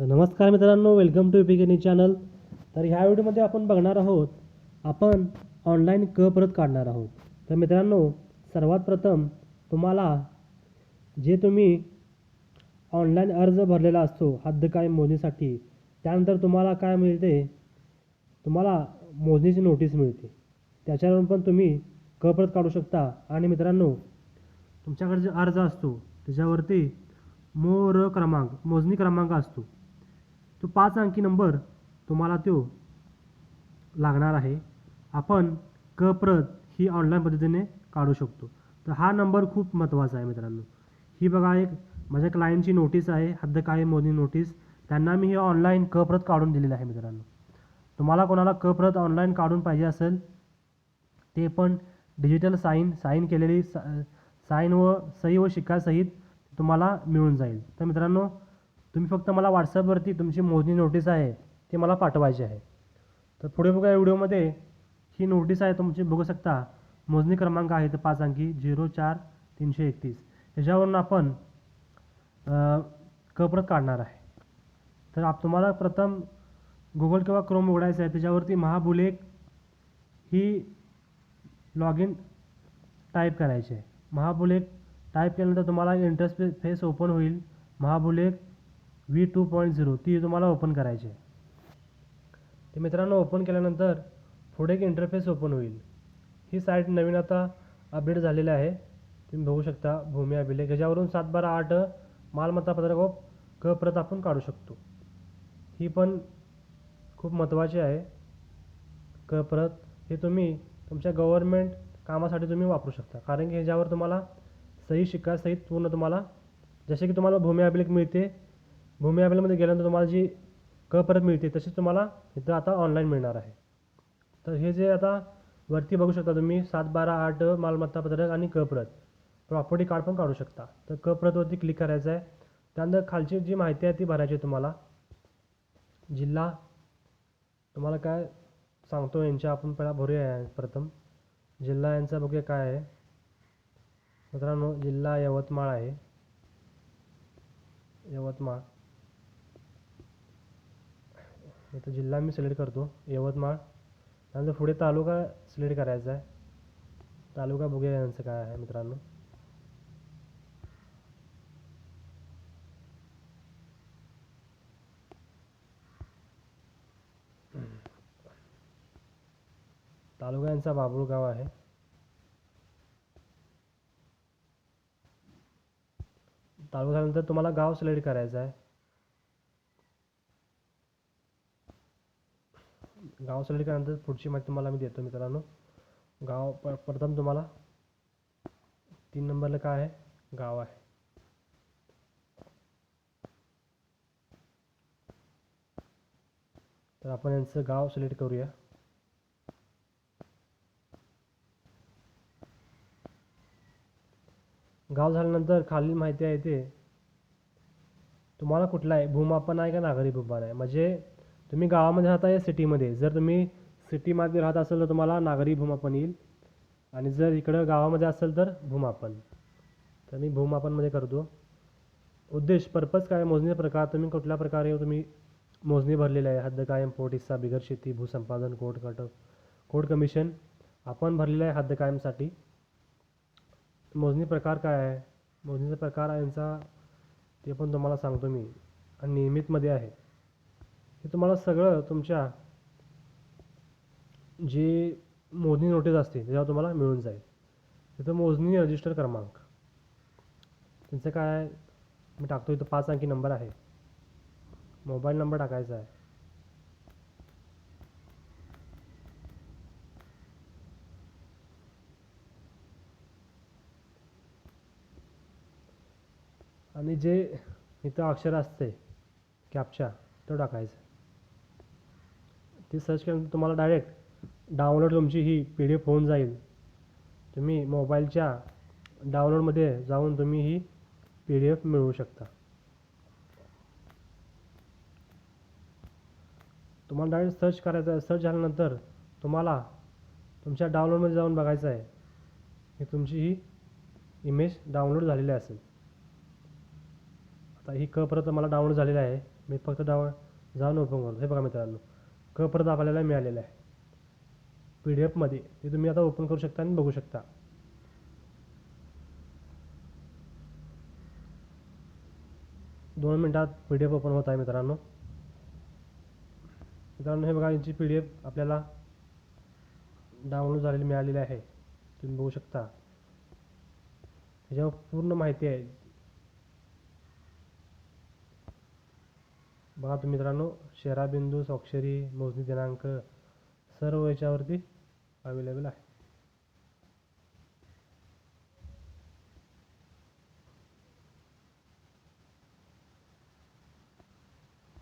तर नमस्कार मित्रांनो वेलकम टू पिकेनी चॅनल तर ह्या व्हिडिओमध्ये आपण बघणार आहोत आपण ऑनलाईन क परत काढणार आहोत. तर मित्रांनो सर्वात प्रथम तुम्हाला जे तुम्ही ऑनलाईन अर्ज भरलेला असतो हद्द कायम मोजणीसाठी त्यानंतर तुम्हाला काय मिळते? तुम्हाला मोजणीची नोटीस मिळते. त्याच्यावरून पण तुम्ही क परत काढू शकता. आणि मित्रांनो तुमच्याकडे जो अर्ज असतो त्याच्यावरती मोर क्रमांक मोजणी क्रमांक असतो. तो पाच अंकी नंबर तुम्हाला तो लागणार आहे. आपण क प्रत ही ऑनलाईन पद्धतीने काढू शकतो. तर हा नंबर खूप महत्त्वाचा आहे मित्रांनो. ही बघा एक माझ्या क्लायंटची नोटीस आहे हद्द कायम मोदी नोटीस त्यांना मी हे ऑनलाईन क प्रत काढून दिलेलं आहे मित्रांनो. तुम्हाला कोणाला क प्रत ऑनलाईन काढून पाहिजे असेल ते पण डिजिटल साईन साईन केलेली सा साईन व सही व शिक्कासहित तुम्हाला मिळून जाईल. तर मित्रांनो तुम्ही फक्त मला व्हॉट्सअपवरती तुमची मोजणी नोटीस आहे ती मला पाठवायची आहे. तर पुढे बघा या व्हिडिओमध्ये ही नोटीस आहे तुमची बघू शकता. मोजणी क्रमांक आहे तर पाच अंकी झिरो चार तीनशे एकतीस. ह्याच्यावरून आपण कप्रत काढणार आहे. तर आप तुम्हाला प्रथम गुगल किंवा क्रोम उघडायचं आहे त्याच्यावरती महाबुलेक ही लॉग इन टाईप करायची आहे. महाबुलेक टाईप केल्यानंतर तुम्हाला इंटरस्पे फेस ओपन होईल. Mahabhulekh V two point zero ती तुम्हाला ओपन करायची आहे. ते मित्रांनो ओपन केल्यानंतर पुढे एक इंटरफेस ओपन होईल. ही साईट नवीन आता अपडेट झालेली आहे. तुम्ही बघू शकता भूमी अभिलेख. ह्याच्यावरून सात बारा आठ मालमत्ता पत्रक क प्रत आपण काढू शकतो. ही पण खूप महत्त्वाची आहे. क प्रत हे तुम्ही तुमच्या गव्हर्मेंट कामासाठी तुम्ही वापरू शकता. कारण की ह्याच्यावर तुम्हाला सही शिक्का सहित पूर्ण तुम्हाला जसे की तुम्हाला भूमी अभिलेख मिळते भूमी अभिलेखमध्ये गेल्यानंतर तुम्हाला जी क परत मिळते तशीच तुम्हाला इथं आता ऑनलाईन मिळणार आहे. तर हे जे आता वरती बघू शकता तुम्ही सात बारा आठ मालमत्ता पत्रक आणि क प्रत. प्रॉपर्टी कार्ड पण काढू शकता. तर क प्रतवरती क्लिक करायचं आहे त्यानंतर खालची जी माहिती आहे ती भरायची आहे तुम्हाला. जिल्हा. तुम्हाला काय सांगतो यांच्या आपण पहिला भरूया प्रथम. जिल्हा यांचा बघूया काय आहे. मित्रांनो जिल्हा यवतमाळ आहे. यवतमाळ. इथं जिल्हा मी सिलेक्ट करतो. यवतमाळ. त्यानंतर पुढे तालुका सिलेक्ट करायचा आहे. तालुका बघूया यांचं काय आहे मित्रांनो. तालुका यांचा बाबुळगाव आहे. तालुका झाल्यानंतर तुम्हाला गाव सिलेक्ट करायचं आहे. गाव सिलेक्ट पुढची माहिती तुम्हाला मी देतो मित्रांनो. गाव प प्रथम तुम्हाला तीन नंबरला काय आहे? गाव आहे. तर आपण यांचं गाव सिलेक्ट करूया. गाव झाल्यानंतर खालील माहिती आहे ते. तुम्हाला कुठला आहे? भूमापन आहे का नागरी भूमापन आहे? म्हणजे तुम्ही गावामध्ये राहता या सिटीमध्ये. जर तुम्ही सिटीमध्ये राहत असाल तर तुम्हाला नागरी भूमापन येईल. आणि जर इकडं गावामध्ये असेल तर भूमापन. तर मी भूमापनमध्ये करतो. उद्देश पर्पज काय? मोजणी प्रकार तुम्ही कुठल्या प्रकारे तुम्ही मोजणी भरलेली आहे? हद्द कायम पोट हिस्सा बिगर शेती भूसंपादन कोर्ट कटक कोर्ट कमिशन. आपण भरलेलं आहे हद्द कायमसाठी. मोजणी प्रकार काय आहे? मोजणीचा प्रकार यांचा ते पण तुम्हाला सांगतो मी. आणि नियमितमध्ये आहे. हे तुम्हाला सगळं तुमच्या जी मोजणी नोटीस असते त्याच्यावर तुम्हाला मिळून जाईल. तिथं मोजणी रजिस्टर क्रमांक. त्यांचं काय मी टाकतो इथं पाच अंकी नंबर आहे. मोबाईल नंबर टाकायचा आहे. आणि जे इथं अक्षर असते कॅपच्या तो टाकायचा. ती सर्च केल्यानंतर तुम्हाला डायरेक्ट डाउनलोड तुमची ही पी डी एफ होऊन जाईल. तुम्ही मोबाईलच्या डाउनलोडमध्ये जाऊन तुम्ही ही पी डी एफ मिळवू शकता. तुम्हाला डायरेक्ट सर्च करायचं आहे. सर्च झाल्यानंतर तुम्हाला तुमच्या डाउनलोडमध्ये जाऊन बघायचं आहे. की तुमची ही इमेज डाउनलोड झालेली असेल. आता ही क परत मला डाउनलोड झालेली आहे. मी फक्त डाउन जाऊन ओपन करतो. हे बघा मित्रांनो. क परत आपल्याला मिळालेला आहे. पी डी एफमध्ये ते तुम्ही आता ओपन करू शकता आणि बघू शकता. दोन मिनटात पी डी एफ ओपन होत आहे मित्रांनो. मित्रांनो हे बघा यांची पी डी एफ आपल्याला डाउनलोड झालेली मिळालेली आहे. तुम्ही बघू शकता. ह्याच्यावर पूर्ण माहिती आहे. बघा तुम्ही मित्रांनो शेराबिंदू स्वाक्षरी मोजणी दिनांक सर्व याच्यावरती अवेलेबल आहे.